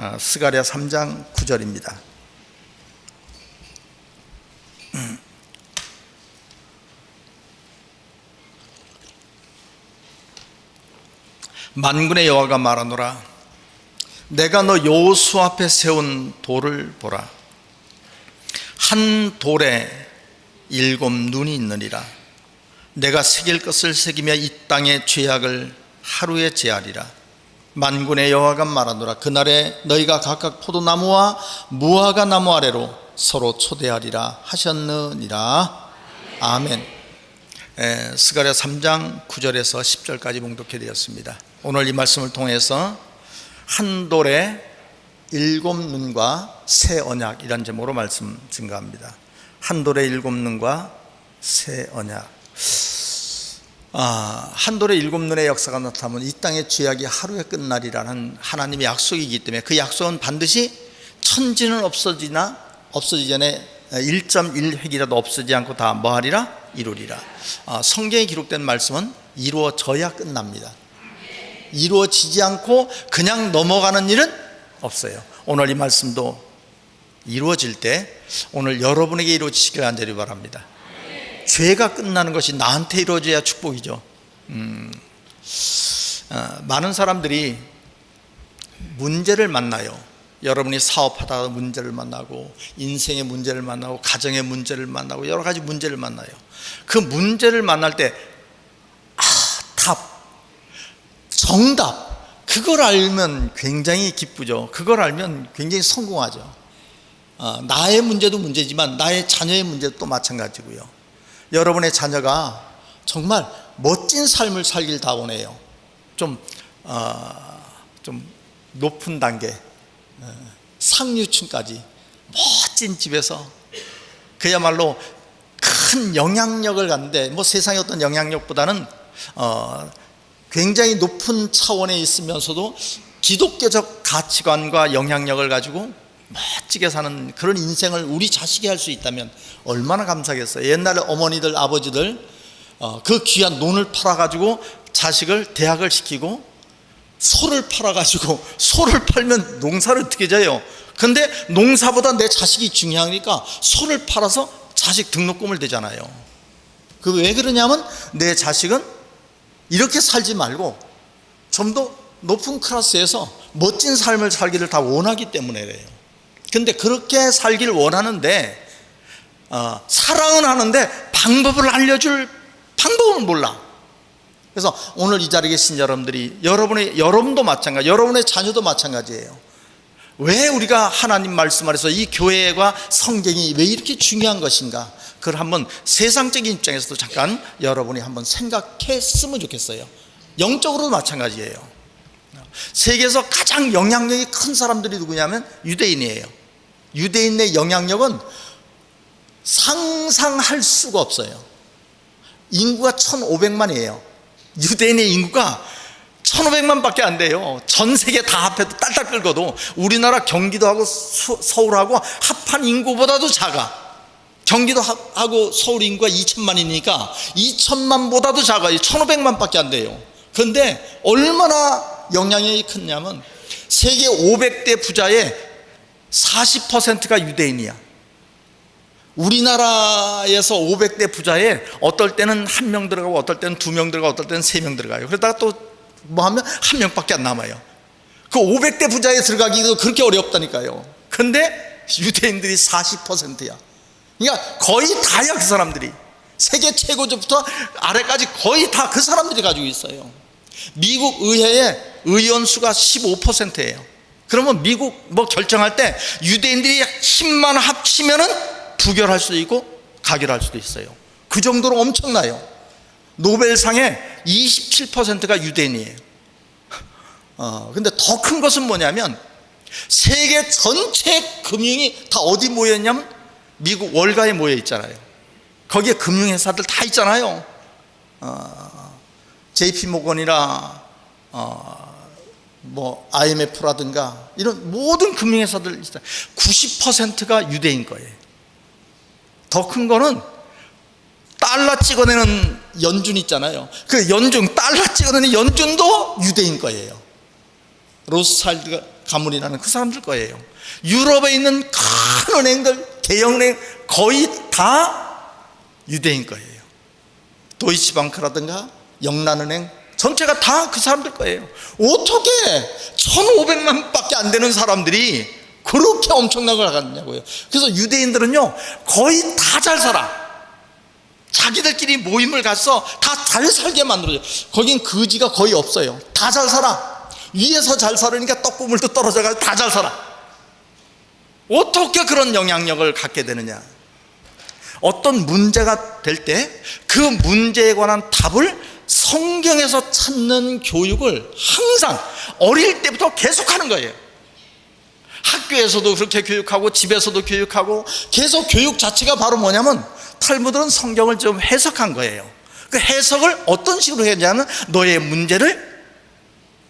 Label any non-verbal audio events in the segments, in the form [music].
아, 스가랴 3장 9절입니다. 만군의 여호와가 말하노라. 내가 너 여호수 앞에 세운 돌을 보라. 한 돌에 일곱 눈이 있느니라. 내가 새길 것을 새기며 이 땅의 죄악을 하루에 제하리라 만군의 여호와가 말하노라. 그날에 너희가 각각 포도나무와 무화과 나무 아래로 서로 초대하리라 하셨느니라. 아멘. 에, 스가랴 3장 9절에서 10절까지 봉독해 드렸습니다. 오늘 이 말씀을 통해서 한 돌에 일곱 눈과 새 언약 이란 제목으로 말씀 증가합니다. 한 돌에 일곱 눈과 새 언약 아, 한 돌에 일곱 눈의 역사가 나타나면 이 땅의 죄악이 하루에 끝나리라는 하나님의 약속이기 때문에 그 약속은 반드시 천지는 없어지나 없어지기 전에 1.1획이라도 없어지지 않고 다 뭐하리라? 이루리라. 아, 성경에 기록된 말씀은 이루어져야 끝납니다. 이루어지지 않고 그냥 넘어가는 일은 없어요. 오늘 이 말씀도 이루어질 때 오늘 여러분에게 이루어지시길 간절히 바랍니다 죄가 끝나는 것이 나한테 이루어져야 축복이죠. 음, 어, 많은 사람들이 문제를 만나요. 여러분이 사업하다가 문제를 만나고 인생의 문제를 만나고 가정의 문제를 만나고 여러 가지 문제를 만나요. 그 문제를 만날 때 아, 답, 정답 그걸 알면 굉장히 기쁘죠. 그걸 알면 굉장히 성공하죠. 어, 나의 문제도 문제지만 나의 자녀의 문제도 또 마찬가지고요. 여러분의 자녀가 정말 멋진 삶을 살길 다 원해요. 좀, 어, 좀 높은 단계, 어, 상류층까지 멋진 집에서 그야말로 큰 영향력을 갖는데 뭐 세상의 어떤 영향력보다는 어, 굉장히 높은 차원에 있으면서도 기독교적 가치관과 영향력을 가지고 멋지게 사는 그런 인생을 우리 자식이 할 수 있다면 얼마나 감사하겠어요. 옛날에 어머니들, 아버지들 어, 그 귀한 논을 팔아가지고 자식을 대학을 시키고 소를 팔아가지고 [laughs] 소를 팔면 농사를 어떻게 져요? 근데 농사보다 내 자식이 중요하니까 소를 팔아서 자식 등록금을 대잖아요. 그 왜 그러냐면 내 자식은 이렇게 살지 말고 좀 더 높은 클래스에서 멋진 삶을 살기를 다 원하기 때문에 그래요. 근데 그렇게 살기를 원하는데 어, 사랑은 하는데 방법을 알려줄 방법을 몰라. 그래서 오늘 이 자리에 계신 여러분들이 여러분의 여러분도 마찬가지, 여러분의 자녀도 마찬가지예요. 왜 우리가 하나님 말씀 아래서 이 교회와 성경이 왜 이렇게 중요한 것인가? 그걸 한번 세상적인 입장에서도 잠깐 여러분이 한번 생각했으면 좋겠어요. 영적으로도 마찬가지예요. 세계에서 가장 영향력이 큰 사람들이 누구냐면 유대인이에요. 유대인의 영향력은 상상할 수가 없어요. 인구가 1,500만이에요. 유대인의 인구가 1,500만 밖에 안 돼요. 전 세계 다 합해도 딸딸 끌고도 우리나라 경기도하고 수, 서울하고 합한 인구보다도 작아. 경기도하고 서울 인구가 2천만이니까 2천만보다도 작아요. 1,500만 밖에 안 돼요. 그런데 얼마나 영향력이 크냐면 세계 500대 부자의 40%가 유대인이야. 우리나라에서 500대 부자에 어떨 때는 한 명 들어가고 어떨 때는 두 명 들어가고 어떨 때는 세 명 들어가요. 그러다가 또 뭐 하면 한 명밖에 안 남아요. 그 500대 부자에 들어가기도 그렇게 어렵다니까요. 근데 유대인들이 40%야. 그러니까 거의 다야 그 사람들이. 세계 최고조부터 아래까지 거의 다 그 사람들이 가지고 있어요. 미국 의회의 의원 수가 15%예요. 그러면 미국 뭐 결정할 때 유대인들이 힘만 합치면은 부결할 수도 있고 가결할 수도 있어요. 그 정도로 엄청나요. 노벨상의 27%가 유대인이에요. 어, 근데 더 큰 것은 뭐냐면 세계 전체 금융이 다 어디 모여 있냐면 미국 월가에 모여 있잖아요. 거기에 금융회사들 다 있잖아요. 어, JP 모건이나 어, 뭐 IMF라든가 이런 모든 금융회사들 90%가 유대인 거예요. 더 큰 거는 달러 찍어내는 연준 있잖아요. 그 연준 달러 찍어내는 연준도 유대인 거예요. 로스차일드 가문이라는 그 사람들 거예요. 유럽에 있는 큰 은행들, 대형은행 거의 다 유대인 거예요. 도이치방크라든가 영란은행 전체가 다 그 사람들 거예요. 어떻게 1,500만 밖에 안 되는 사람들이 그렇게 엄청난 걸 갖냐고요. 그래서 유대인들은요, 거의 다 잘 살아. 자기들끼리 모임을 가서 다 잘 살게 만들어요. 거긴 거지가 거의 없어요. 다 잘 살아. 위에서 잘 살으니까 떡고물도 떨어져가지고 다 잘 살아. 어떻게 그런 영향력을 갖게 되느냐? 어떤 문제가 될 때 그 문제에 관한 답을 성경에서 찾는 교육을 항상 어릴 때부터 계속하는 거예요. 학교에서도 그렇게 교육하고 집에서도 교육하고 계속 교육 자체가 바로 뭐냐면 탈무드는 성경을 좀 해석한 거예요. 그 해석을 어떤 식으로 했냐면 너의 문제를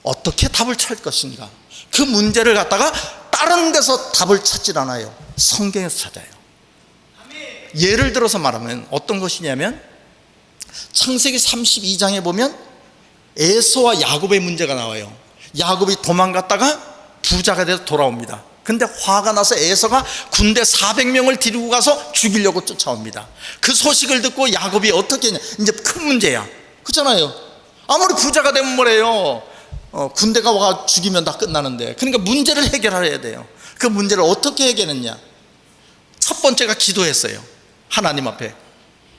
어떻게 답을 찾을 것인가. 그 문제를 갖다가 다른 데서 답을 찾질 않아요. 성경에서 찾아요. 예를 들어서 말하면 어떤 것이냐면 창세기 32장에 보면 에서와 야곱의 문제가 나와요. 야곱이 도망갔다가 부자가 돼서 돌아옵니다. 근데 화가 나서 에서가 군대 400명을 데리고 가서 죽이려고 쫓아옵니다. 그 소식을 듣고 야곱이 어떻게 했냐. 이제 큰 문제야. 그렇잖아요. 아무리 부자가 되면 뭐래요. 어, 군대가 와 죽이면 다 끝나는데. 그러니까 문제를 해결해야 돼요. 그 문제를 어떻게 해결했냐. 첫 번째가 기도했어요. 하나님 앞에.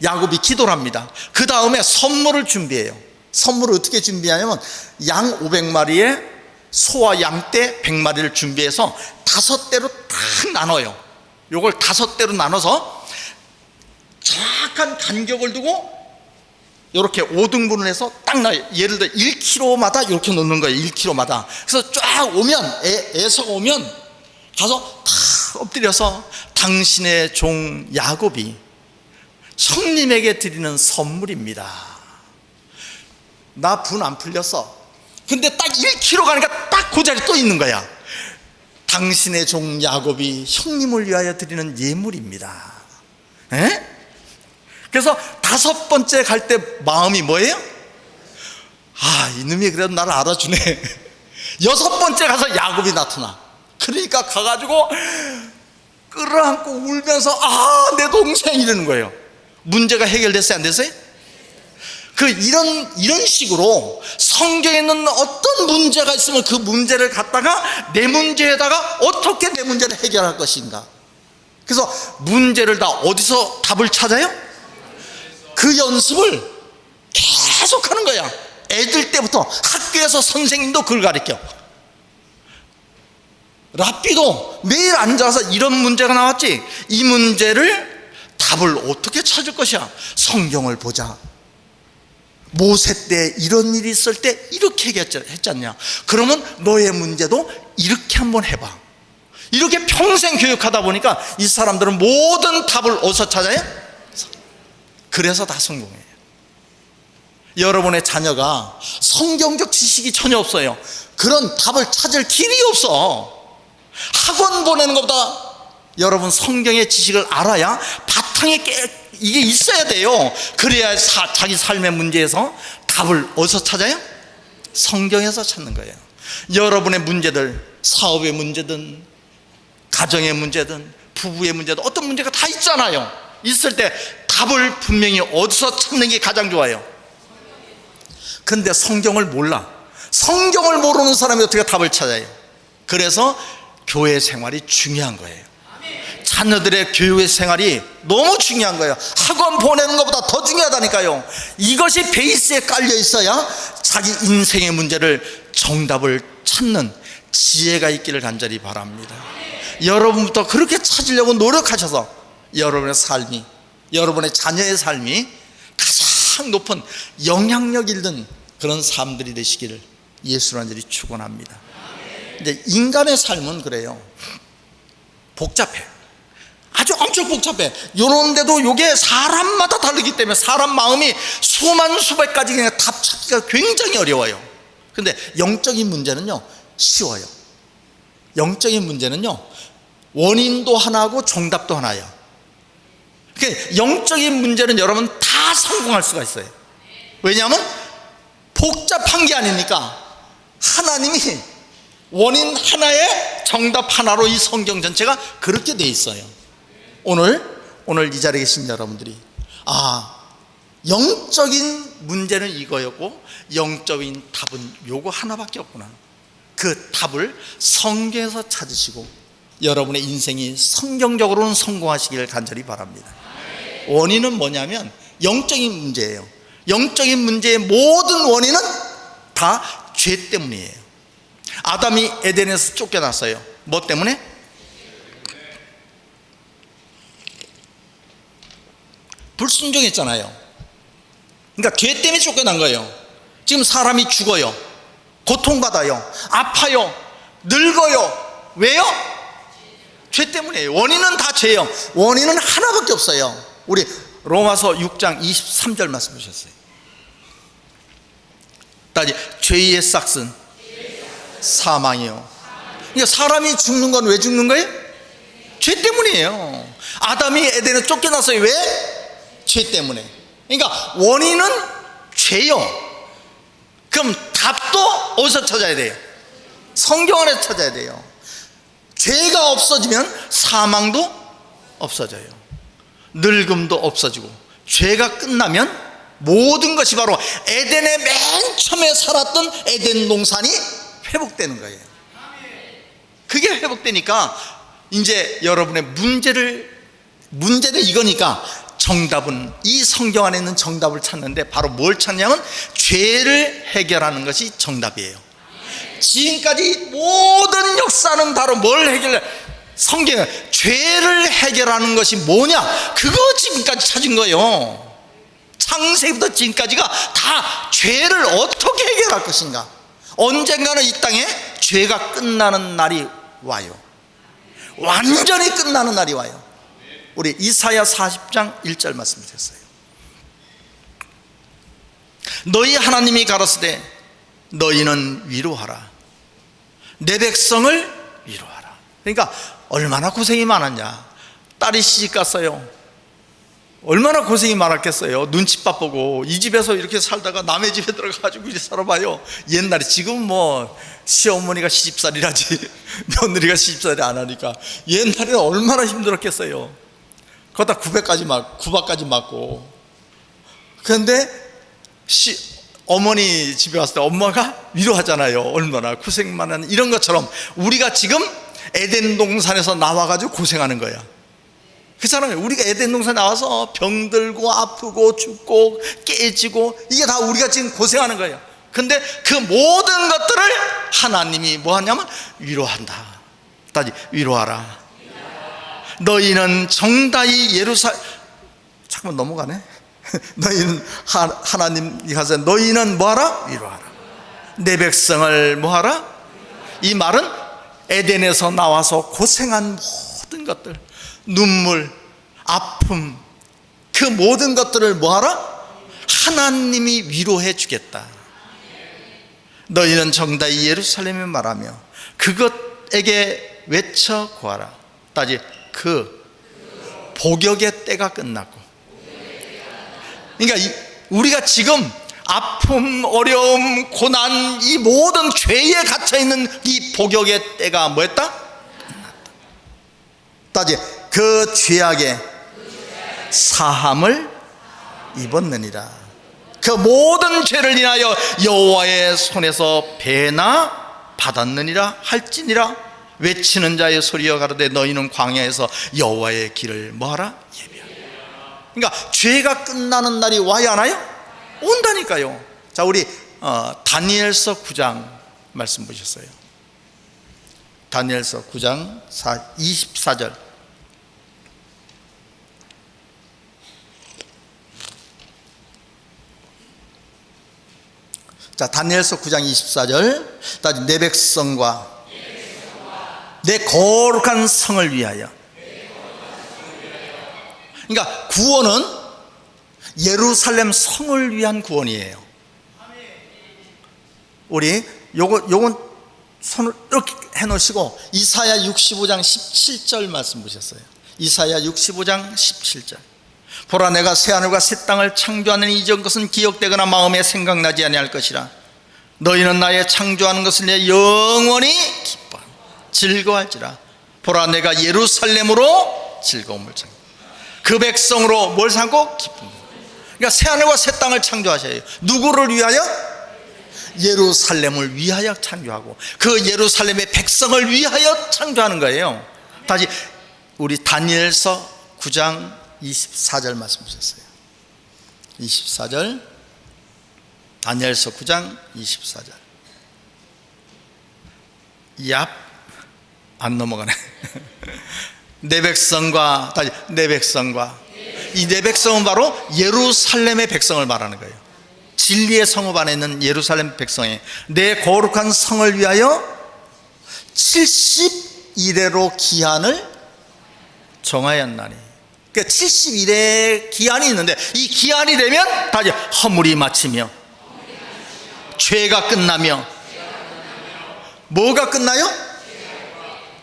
야곱이 기도를 합니다. 그 다음에 선물을 준비해요. 선물을 어떻게 준비하냐면 양 500마리에 소와 양떼 100마리를 준비해서 다섯 대로 딱 나눠요. 요걸 다섯 대로 나눠서 정확한 간격을 두고 이렇게 5등분을 해서 딱 나요. 예를 들어 1kg마다 이렇게 놓는 거예요. 1kg마다. 그래서 쫙 오면 애, 애서가 오면 가서 탁 엎드려서 당신의 종 야곱이 형님에게 드리는 선물입니다. 나 분 안 풀렸어. 근데 딱 1kg 가니까 딱 그 자리 또 있는 거야. 당신의 종 야곱이 형님을 위하여 드리는 예물입니다. 에? 그래서 다섯 번째 갈 때 마음이 뭐예요? 아, 이놈이 그래도 나를 알아주네. [laughs] 여섯 번째 가서 야곱이 나타나. 그러니까 가가지고 끌어안고 울면서 아, 내 동생 이러는 거예요. 문제가 해결됐어요? 안 됐어요? 그 이런 이런 식으로 성경에 있는 어떤 문제가 있으면 그 문제를 갖다가 내 문제에다가 어떻게 내 문제를 해결할 것인가. 그래서 문제를 다 어디서 답을 찾아요? 그 연습을 계속 하는 거야. 애들 때부터 학교에서 선생님도 그걸 가르쳐. 라삐도 매일 앉아서 이런 문제가 나왔지. 이 문제를 답을 어떻게 찾을 것이야? 성경을 보자. 모세 때 이런 일이 있을 때 이렇게 했지 않냐? 그러면 너의 문제도 이렇게 한번 해봐. 이렇게 평생 교육하다 보니까 이 사람들은 모든 답을 어디서 찾아요? 그래서 다 성공해요. 여러분의 자녀가 성경적 지식이 전혀 없어요. 그런 답을 찾을 길이 없어. 학원 보내는 것보다 여러분 성경의 지식을 알아야 깨, 이게 있어야 돼요. 그래야 사, 자기 삶의 문제에서 답을 어디서 찾아요? 성경에서 찾는 거예요. 여러분의 문제들, 사업의 문제든, 가정의 문제든, 부부의 문제든, 어떤 문제가 다 있잖아요. 있을 때 답을 분명히 어디서 찾는 게 가장 좋아요? 근데 성경을 몰라. 성경을 모르는 사람이 어떻게 답을 찾아요? 그래서 교회 생활이 중요한 거예요. 자녀들의 교회 생활이 너무 중요한 거예요. 학원 보내는 것보다 더 중요하다니까요. 이것이 베이스에 깔려 있어야 자기 인생의 문제를 정답을 찾는 지혜가 있기를 간절히 바랍니다. 여러분부터 그렇게 찾으려고 노력하셔서 여러분의 삶이, 여러분의 자녀의 삶이 가장 높은 영향력 있는 그런 삶들이 되시기를 예수로 간절히 축원합니다. 인간의 삶은 그래요. 복잡해. 아주 엄청 복잡해. 요런데도 요게 사람마다 다르기 때문에 사람 마음이 수만 수백 가지 그냥 답 찾기가 굉장히 어려워요. 근데 영적인 문제는요, 쉬워요. 영적인 문제는요, 원인도 하나고 정답도 하나예요. 그 영적인 문제는 여러분 다 성공할 수가 있어요. 왜냐하면 복잡한 게 아니니까 하나님이 원인 하나에 정답 하나로 이 성경 전체가 그렇게 돼 있어요. 오늘 오늘 이 자리에 계신 여러분들이 아 영적인 문제는 이거였고 영적인 답은 요거 하나밖에 없구나. 그 답을 성경에서 찾으시고 여러분의 인생이 성경적으로는 성공하시기를 간절히 바랍니다. 원인은 뭐냐면 영적인 문제예요. 영적인 문제의 모든 원인은 다 죄 때문이에요. 아담이 에덴에서 쫓겨났어요. 뭐 때문에? 불순종했잖아요. 그러니까 죄 때문에 쫓겨난 거예요. 지금 사람이 죽어요. 고통받아요. 아파요. 늙어요. 왜요? 죄 때문이에요. 원인은 다 죄예요. 원인은 하나밖에 없어요. 우리 로마서 6장 23절 말씀 보셨어요. 다시 죄의 싹슨 사망이요. 그러니까 사람이 죽는 건 왜 죽는 거예요? 죄 때문이에요. 아담이 에덴에 쫓겨났어요. 왜? 죄 때문에. 그러니까 원인은 죄요. 그럼 답도 어디서 찾아야 돼요? 성경 안에 찾아야 돼요. 죄가 없어지면 사망도 없어져요. 늙음도 없어지고 죄가 끝나면 모든 것이 바로 에덴의 맨 처음에 살았던 에덴 동산이 회복되는 거예요. 그게 회복되니까 이제 여러분의 문제를 문제는 이거니까 정답은 이 성경 안에 있는 정답을 찾는데 바로 뭘 찾냐면 죄를 해결하는 것이 정답이에요. 지금까지 모든 역사는 바로 뭘 해결해? 성경 죄를 해결하는 것이 뭐냐? 그거 지금까지 찾은 거예요. 창세부터 지금까지가 다 죄를 어떻게 해결할 것인가? 언젠가는 이 땅에 죄가 끝나는 날이 와요. 완전히 끝나는 날이 와요. 우리 이사야 40장 1절 말씀 주셨어요. 너희 하나님이 가로스되 너희는 위로하라. 내 백성을 위로하라. 그러니까 얼마나 고생이 많았냐. 딸이 시집 갔어요. 얼마나 고생이 많았겠어요. 눈칫밥 보고 이 집에서 이렇게 살다가 남의 집에 들어가가지고 이제 살아봐요. 옛날에 지금 뭐 시어머니가 시집살이라지 며느리가 시집살이 안 하니까 옛날에는 얼마나 힘들었겠어요. 거기다 구배까지 맞 구박까지 맞고. 그런데 시 어머니 집에 왔을 때 엄마가 위로하잖아요. 얼마나 고생 많은 이런 것처럼 우리가 지금 에덴 동산에서 나와가지고 고생하는 거야. 그렇잖아요. 우리가 에덴 동산 나와서 병들고 아프고 죽고 깨지고 이게 다 우리가 지금 고생하는 거예요. 근데 그 모든 것들을 하나님이 뭐 하냐면 위로한다. 다시 위로하라. 너희는 정다이 예루살 잠깐만 넘어가네. [laughs] 너희는 하, 하나님이 가서 너희는 뭐하라? 위로하라. 내 백성을 뭐하라? 이 말은 에덴에서 나와서 고생한 모든 것들 눈물, 아픔, 그 모든 것들을 뭐하라? 하나님이 위로해 주겠다. 너희는 정다이 예루살렘에 말하며 그것에게 외쳐 구하라. 따지 그 복역의 때가 끝났고. 그러니까 이, 우리가 지금 아픔, 어려움, 고난, 이 모든 죄에 갇혀 있는 이 복역의 때가 뭐였다? 따지 그 죄악에 사함을 입었느니라. 그 모든 죄를 인하여 여호와의 손에서 배나 받았느니라 할지니라 외치는 자의 소리여 가로되 너희는 광야에서 여호와의 길을 뭐하라 예비하라. 그러니까 죄가 끝나는 날이 와야 하나요? 온다니까요. 자 우리 어, 다니엘서 9장 말씀 보셨어요. 다니엘서 9장 24절. 자, 다니엘서 9장 24절. 다시 내 백성과 내 거룩한 성을 위하여. 그러니까 구원은 예루살렘 성을 위한 구원이에요. 우리 요거 요건 손을 이렇게 해 놓으시고 이사야 65장 17절 말씀 보셨어요. 이사야 65장 17절. 보라 내가 새 하늘과 새 땅을 창조하는 이전 것은 기억되거나 마음에 생각나지 아니할 것이라 너희는 나의 창조하는 것을 내 영원히 즐거워할지라. 보라 내가 예루살렘으로 즐거움을 창 그 백성으로 뭘 삼고? 기쁨. 그러니까 새 하늘과 새 땅을 창조하셔요. 누구를 위하여? 예루살렘을 위하여 창조하고 그 예루살렘의 백성을 위하여 창조하는 거예요. 다시 우리 다니엘서 9장 24절 말씀 주셨어요? 24절. 다니엘서 9장 24절. 얍 안 넘어가네. 내 백성과 다시 내 백성과. 이 내 백성은 바로 예루살렘의 백성을 말하는 거예요. 진리의 성읍 안에 있는 예루살렘 백성의 내 거룩한 성을 위하여 70일에로 기한을 정하였나니. 그러니까 70일의 기한이 있는데 이 기한이 되면 다시 허물이 마치며 죄가 끝나며 뭐가 끝나요?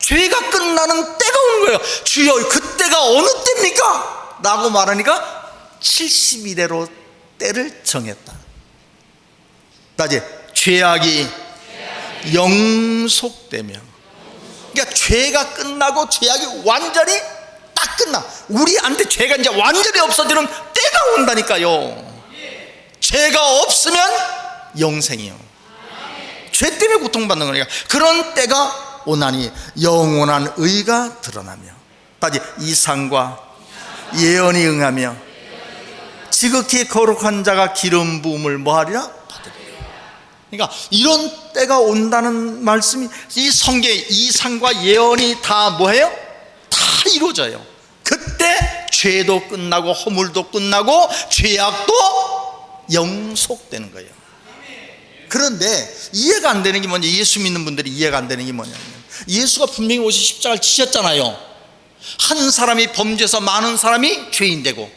죄가 끝나는 때가 오는 거예요. 주여 그때가 어느 때입니까? 라고 말하니까 70일에로 때를 정했다. 다시 죄악이 영속되며 그러니까 죄가 끝나고 죄악이 완전히 딱 끝나. 우리한테 죄가 이제 완전히 없어지는 때가 온다니까요. 죄가 없으면 영생이요. 죄 때문에 고통받는 거니까. 그런 때가 오나니 영원한 의가 드러나며 다시 이상과 예언이 응하며 지극히 거룩한 자가 기름 부음을 뭐하리라? 받으리라 그러니까 이런 때가 온다는 말씀이 이 성경에 이상과 예언이 다 뭐예요? 다 이루어져요 그때 죄도 끝나고 허물도 끝나고 죄악도 영속되는 거예요 그런데 이해가 안 되는 게 뭐냐? 예수 믿는 분들이 이해가 안 되는 게 뭐냐면 예수가 분명히 오시 십자가를 지셨잖아요. 한 사람이 범죄해서 많은 사람이 죄인 되고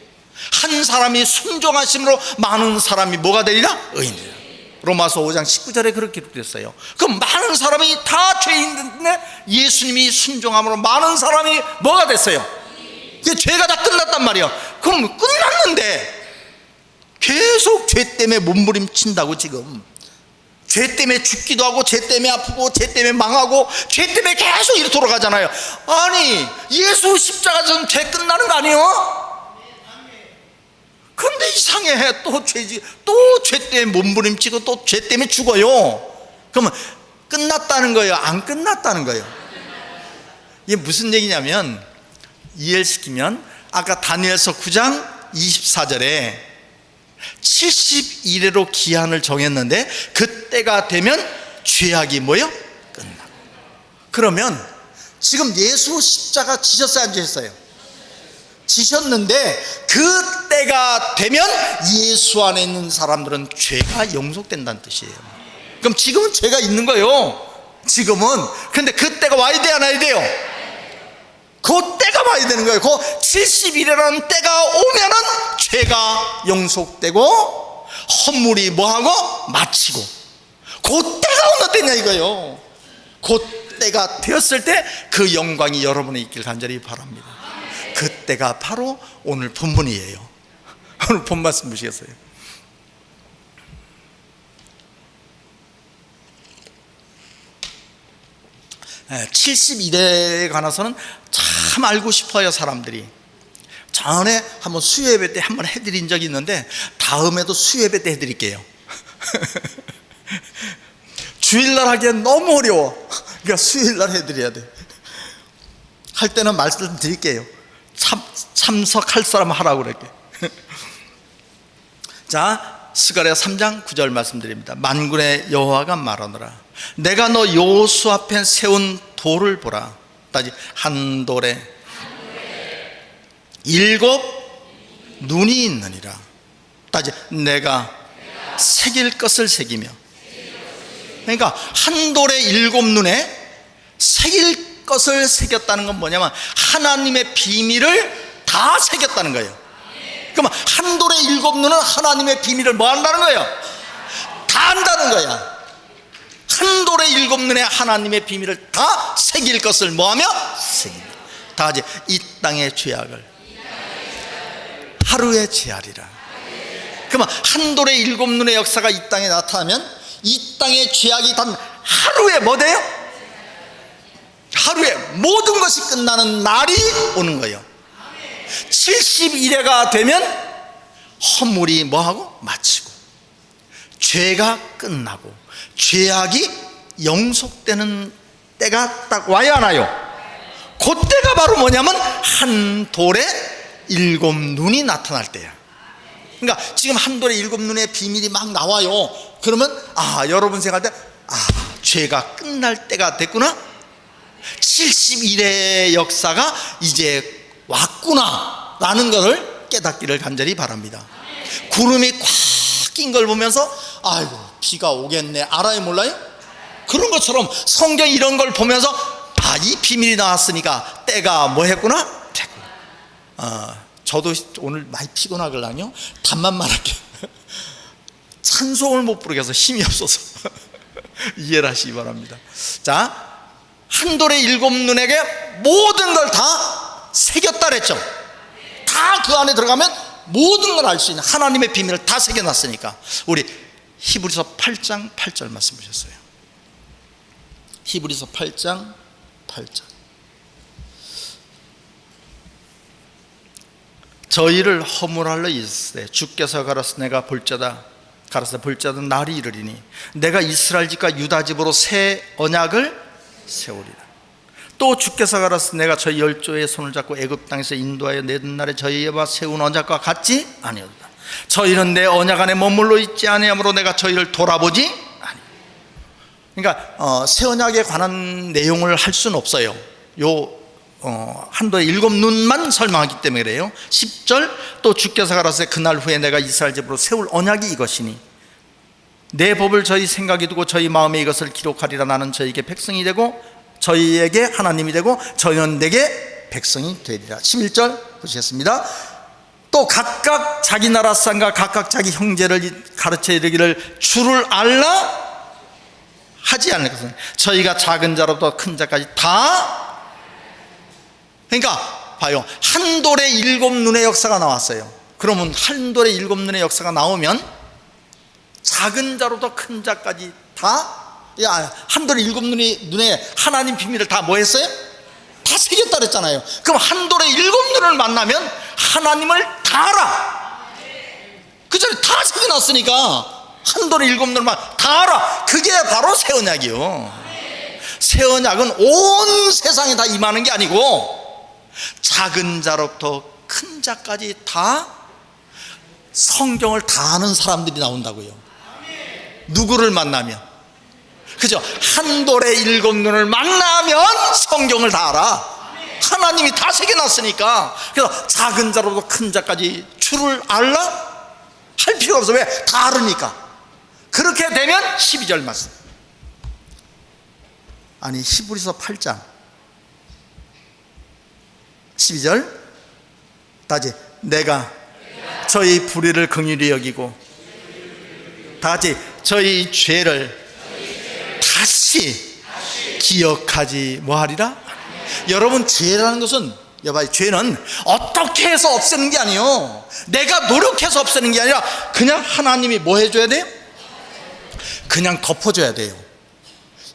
한 사람이 순종하심으로 많은 사람이 뭐가 되리라? 의인 되리라. 로마서 5장 19절에 그렇게 기록됐어요. 그럼 많은 사람이 다 죄인인데 예수님이 순종함으로 많은 사람이 뭐가 됐어요? 그 죄가 다 끝났단 말이에요. 그럼 끝났는데 계속 죄 때문에 몸부림친다고 지금 죄 때문에 죽기도 하고 죄 때문에 아프고 죄 때문에 망하고 죄 때문에 계속 이렇게 돌아가잖아요. 아니 예수 십자가 전 죄 끝나는 거 아니에요? 근데 이상해 또 죄지 또 죄 때문에 몸부림치고 또 죄 때문에 죽어요. 그러면 끝났다는 거예요? 안 끝났다는 거예요? 이게 무슨 얘기냐면 이해를 시키면 아까 다니엘서 9장 24절에 70일에로 기한을 정했는데 그때가 되면 죄악이 뭐요? 끝나. 그러면 지금 예수 십자가 지셨어요, 안 지셨어요? 지셨는데 그 때가 되면 예수 안에 있는 사람들은 죄가 영속된다는 뜻이에요. 그럼 지금은 죄가 있는 거예요. 지금은. 근데 그 때가 와야 돼야 안 와야 돼요? 그 때가 와야 되는 거예요. 그 70일이라는 때가 오면은 죄가 영속되고 헌물이 뭐하고 마치고 그 때가 어느 때냐 이거요. 그 때가 되었을 때 그 영광이 여러분에 있길 간절히 바랍니다. 그 때가 바로 오늘 본문이에요. [laughs] 오늘 본 말씀 보시겠어요? 예, 72대에 관해서는 참 알고 싶어요 사람들이. 전에 한번 수요예배 때 한번 해드린 적이 있는데 다음에도 수요예배 때 해드릴게요. [laughs] 주일날 하기엔 너무 어려워. 그러니까 수요일날 해드려야 돼 할 때는 말씀드릴게요. 참, 참석할 사람 하라고 그럴게. [laughs] 자 스가랴 3장 9절 말씀드립니다. 만군의 여호와가 말하노라. 내가 너 요수 앞에 세운 돌을 보라 따지 한 돌에. 일곱 눈이 있느니라. 따지 내가 새길 것을 새기며. 그러니까 한 돌에 일곱 눈에 새길 것을 새겼다는 건 뭐냐면 하나님의 비밀을 다 새겼다는 거예요. 그러면 한 돌에 일곱 눈은 하나님의 비밀을 뭐 한다는 거예요? 다 한다는 거야 한 돌에 일곱 눈에 하나님의 비밀을 다 새길 것을 뭐하며? 새깁니다 다 같이 이 땅의 죄악을. 하루에 제하리라. 그러면 한 돌에 일곱 눈의 역사가 이 땅에 나타나면 이 땅의 죄악이 단 하루에 뭐 돼요? 하루에 모든 것이 끝나는 날이 오는 거예요. 70일에가 되면 허물이 뭐하고? 마치고. 죄가 끝나고 죄악이 영속되는 때가 딱 와야 하나요? 그 때가 바로 뭐냐면 한 돌에 일곱 눈이 나타날 때야. 그러니까 지금 한 돌에 일곱 눈의 비밀이 막 나와요. 그러면 아 여러분 생각할 때 아 죄가 끝날 때가 됐구나? 71의 역사가 이제 왔구나 라는 것을 깨닫기를 간절히 바랍니다. 구름이 꽉 낀 걸 보면서 아이고 비가 오겠네. 알아요 몰라요? 그런 것처럼 성경 이런 걸 보면서 아 이 비밀이 나왔으니까 때가 뭐 했구나? 됐구나. 어, 저도 오늘 많이 피곤하걸랑요. 답만 말할게요. [laughs] 찬송을 못 부르겠어 힘이 없어서. [laughs] 이해를 하시기 바랍니다. 자 한돌의 일곱 눈에게 모든 걸 다 새겼다 그랬죠. 다 그 안에 들어가면 모든 걸 알 수 있는 하나님의 비밀을 다 새겨놨으니까 우리 히브리서 8장 8절 말씀 보셨어요? 히브리서 8장 8절. 저희를 허물할러 있으되 주께서 가라사 내가 볼자다. 가라사 볼자다 날이 이르리니 내가 이스라엘 집과 유다 집으로 새 언약을 세우리라. 또 주께서 가라사 내가 저희 열조의 손을 잡고 애굽 땅에서 인도하여 내던 날에 저희와 세운 언약과 같지 아니었다 저희는 내 언약 안에 머물러 있지 아니하므로 내가 저희를 돌아보지 아니. 그러니까 어, 새 언약에 관한 내용을 할 수는 없어요. 요 어, 한도의 일곱 눈만 설명하기 때문에 그래요. 10절 또 주께서 가라사대 그날 후에 내가 이스라엘 집으로 세울 언약이 이것이니 내 법을 저희 생각에 두고 저희 마음에 이것을 기록하리라. 나는 저희에게 백성이 되고 저희에게 하나님이 되고 저희는 내게 백성이 되리라. 11절 보시겠습니다 또 각각 자기 나라 사람과 각각 자기 형제를 가르쳐 이르기를 주를 알라? 하지 않을 것은 저희가 작은 자로부터 큰 자까지 다 그러니까 봐요. 한 돌에 일곱 눈의 역사가 나왔어요. 그러면 한 돌에 일곱 눈의 역사가 나오면 작은 자로부터 큰 자까지 다 야, 한 돌에 일곱 눈이 눈에 하나님 비밀을 다 뭐 했어요? 다 새겼다 그랬잖아요. 그럼 한 돌에 일곱 눈을 만나면 하나님을 다 알아. 그 전에 다 새겨놨으니까 한 돌에 일곱 눈만 다 알아. 그게 바로 새 언약이요. 새 언약은 온 세상에 다 임하는 게 아니고 작은 자로부터 큰 자까지 다 성경을 다 아는 사람들이 나온다고요. 누구를 만나면 그죠? 한 돌에 일곱 눈을 만나면 성경을 다 알아. 하나님이 다 새겨놨으니까. 그래서 작은 자로부터 큰 자까지 주를 알라? 할 필요가 없어. 왜? 다 알으니까. 그렇게 되면 12절 말씀. 아니, 히브리서 8장. 12절. 다지. 내가 저희 불의를 긍휼히 여기고 다 같이 저희 죄를 다시 기억하지 뭐하리라? 여러분 죄라는 것은 여봐 죄는 어떻게 해서 없애는 게 아니에요. 내가 노력해서 없애는 게 아니라 그냥 하나님이 뭐 해줘야 돼요? 그냥 덮어줘야 돼요.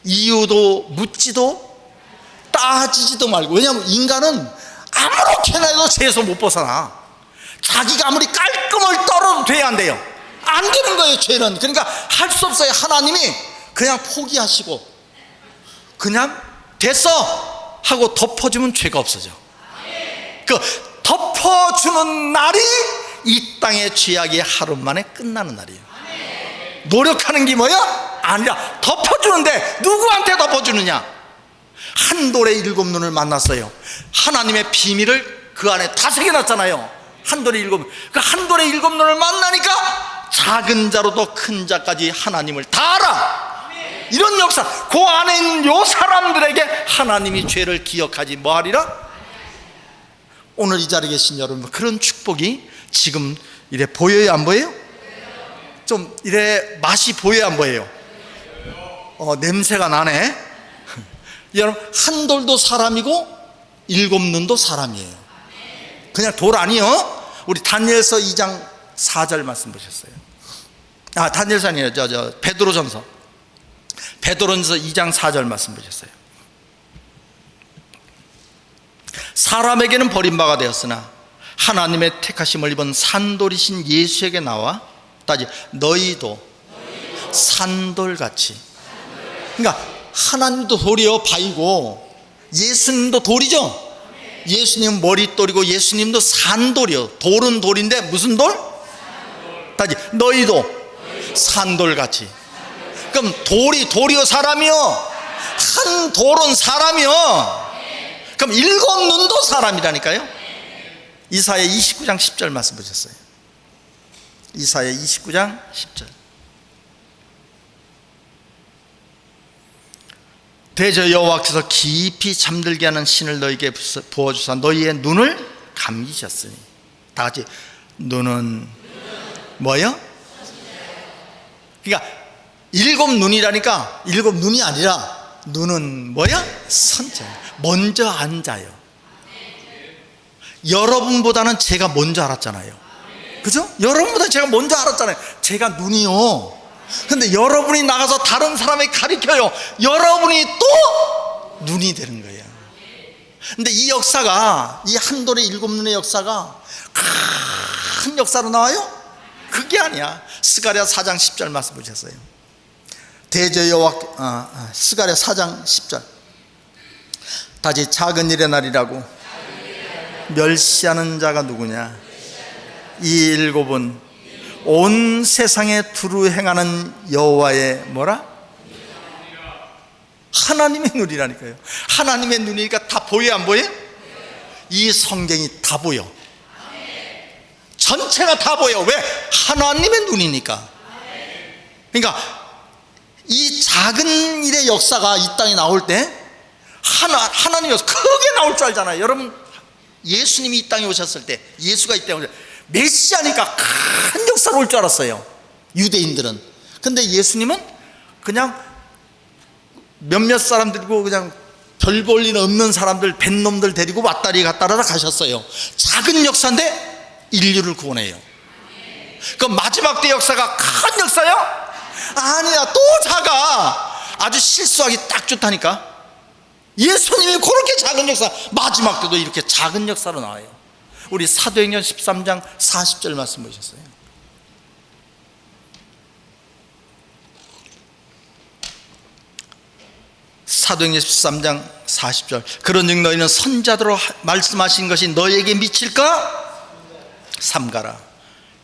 이유도 묻지도 따지지도 말고 왜냐하면 인간은 아무렇게나 해도 죄에서 못 벗어나. 자기가 아무리 깔끔을 떨어도 돼야 안 돼요. 안 되는 거예요 죄는. 그러니까 할 수 없어요. 하나님이 그냥 포기하시고 그냥 됐어 하고 덮어주면 죄가 없어져. 그 덮어주는 날이 이 땅의 죄악이 하루 만에 끝나는 날이에요. 노력하는 게 뭐야? 아니라 덮어주는데 누구한테 덮어주느냐? 한 돌에 일곱 눈을 만났어요. 하나님의 비밀을 그 안에 다 새겨놨잖아요. 한 돌에 일곱 그 한 돌에 일곱 눈을 만나니까 작은 자로도 큰 자까지 하나님을 다 알아. 이런 역사. 그 안에 있는 요 사람들에게 하나님이 죄를 기억하지 뭐하리라? 오늘 이 자리에 계신 여러분 그런 축복이 지금 이래 보여요 안 보여요? 좀 이래 맛이 보여요 안 보여요? 어, 냄새가 나네. [laughs] 여러분 한 돌도 사람이고 일곱 눈도 사람이에요. 그냥 돌 아니요? 우리 다니엘서 2장 4절 말씀 보셨어요. 아 다니엘서 아니에요. 저, 저 베드로전서 베드로전서 2장 4절 말씀 보셨어요. 사람에게는 버림바가 되었으나 하나님의 택하심을 입은 산돌이신 예수에게 나와 따지 너희도 산돌같이 그러니까 하나님도 돌이요 바위고 예수님도 돌이죠 예수님은 머릿돌이고 예수님도 산돌이요 돌은 돌인데 무슨 돌? 따지 너희도 산돌같이 그럼 돌이 돌이요 사람이요? 한 돌은 사람이요? 그럼 일곱 눈도 사람이라니까요? 이사야 29장 10절 말씀 보셨어요? 이사야 29장 10절. 대저 여호와께서 깊이 잠들게 하는 신을 너희에게 부어주사 너희의 눈을 감기셨으니. 다 같이 눈은 뭐요? 그러니까 일곱 눈이라니까. 일곱 눈이 아니라 눈은 뭐야? 선자. 먼저 앉아요. 여러분보다는 제가 먼저 알았잖아요. 그죠? 여러분보다 제가 먼저 알았잖아요. 제가 눈이요. 근데 여러분이 나가서 다른 사람에 가리켜요. 여러분이 또 눈이 되는 거예요. 근데 이 역사가 이 한돌의 일곱 눈의 역사가 큰 역사로 나와요? 그게 아니야. 스가랴 4장 10절 말씀 보셨어요 대저 여호와 아, 아, 스가랴 4장 10절 다시 작은 일의 날이라고 멸시하는 자가 누구냐 이 일곱은 온 세상에 두루 행하는 여호와의 뭐라? 하나님의 눈이라니까요 하나님의 눈이니까 다 보여 안 보여? 이 성경이 다 보여 전체가 다 보여 왜? 하나님의 눈이니까 그러니까 이 작은 일의 역사가 이 땅에 나올 때 하나, 하나님이 크게 나올 줄 알잖아요. 여러분 예수님이 이 땅에 오셨을 때 예수가 이 땅에 오셨을 때 메시아니까 큰 역사가 올줄 알았어요. 유대인들은. 근데 예수님은 그냥 몇몇 사람들이고 그냥 별 볼 일 없는 사람들 뱃놈들 데리고 왔다리 갔다라 가셨어요. 작은 역사인데 인류를 구원해요. 그 마지막 때 역사가 큰 역사요? 아니야 또 작아. 아주 실수하기 딱 좋다니까. 예수님이 그렇게 작은 역사 마지막 때도 이렇게 작은 역사로 나와요. 우리 사도행전 13장 40절 말씀 보셨어요? 사도행전 13장 40절. 그런즉 너희는 선자들로 말씀하신 것이 너희에게 미칠까? 삼가라.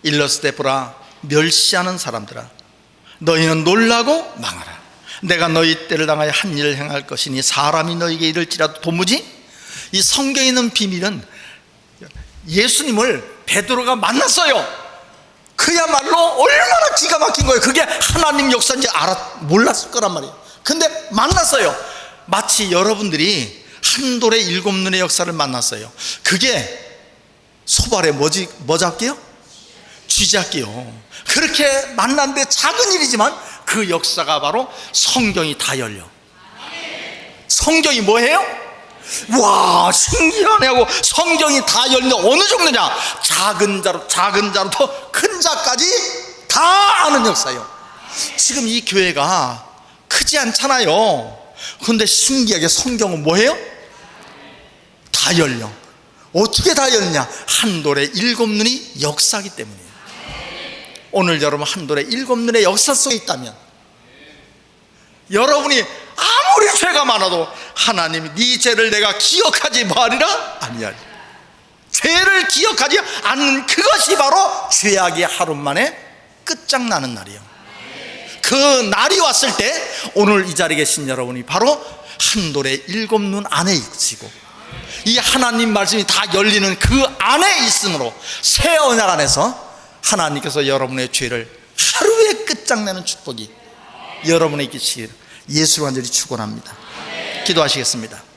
일러스되 보라 멸시하는 사람들아 너희는 놀라고 망하라. 내가 너희 때를 당하여 한 일을 행할 것이니 사람이 너희에게 이를지라도 도무지 이 성경에 있는 비밀은 예수님을 베드로가 만났어요. 그야말로 얼마나 기가 막힌 거예요. 그게 하나님 역사인지 알았, 몰랐을 거란 말이에요. 근데 만났어요. 마치 여러분들이 한 돌의 일곱 눈의 역사를 만났어요. 그게 소발에 뭐지, 뭐 잡기요? 쥐잡기요. 그렇게 만났는데 작은 일이지만 그 역사가 바로 성경이 다 열려. 성경이 뭐예요? 와 신기하네 하고 성경이 다 열려 어느 정도냐? 작은 자로 작은 자로부터 큰 자까지 다 아는 역사예요. 지금 이 교회가 크지 않잖아요. 근데 신기하게 성경은 뭐예요? 다 열려. 어떻게 다 열냐? 한돌의 일곱 눈이 역사기 때문이에요 오늘 여러분 한돌의 일곱 눈의 역사 속에 있다면 여러분이 아무리 죄가 많아도 하나님이 네 죄를 내가 기억하지 말이라? 아니하리 죄를 기억하지 않는 그것이 바로 죄악이 하루 만에 끝장나는 날이에요. 그 날이 왔을 때 오늘 이 자리에 계신 여러분이 바로 한돌의 일곱 눈 안에 있으시고 이 하나님 말씀이 다 열리는 그 안에 있으므로 새 언약 안에서 하나님께서 여러분의 죄를 하루에 끝장내는 축복이 여러분에게 있기를 예수로 완전히 축원합니다. 기도하시겠습니다.